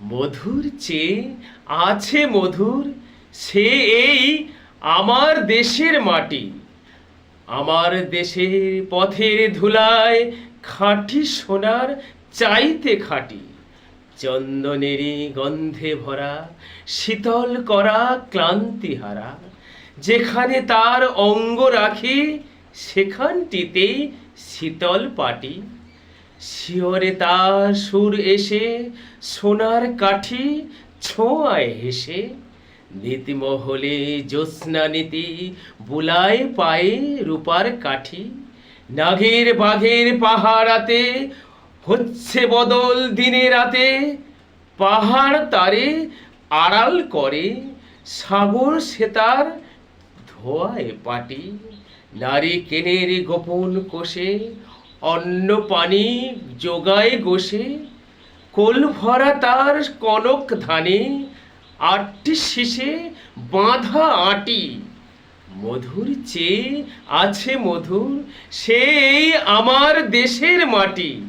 মধুর চেয়ে আছে মধুর, সে এই আমার দেশের মাটি। আমার দেশের পথের ধুলায় খাঁটি সোনার চাইতে খাঁটি। চন্দনেরই গন্ধে ভরা, শীতল করা ক্লান্তি হারা যেখানে তার অঙ্গ রাখে, সেখানটিতেই শীতল পাটি। শিওরে তার সুর এসে, সোনার কাঠি ছোঁয়ায় হেসে। নীতিমহলে জ্যোৎস্না নীতি বুলায় পায়ে রূপার কাঠি। নাগের বাঘের পাহাড়াতে হচ্ছে বদল দিনে রাতে। পাহাড় তারে আড়াল করে, সাগর সেতার ধোয়ায় পাটি। নারী কেনের গোপন কোষে অন্ন পানি যোগায় গোষে কোল ভরা তার কনক ধানে, আটটি শীষে বাঁধা আটি। মধুর চেয়ে আছে মধুর, সেই আমার দেশের মাটি।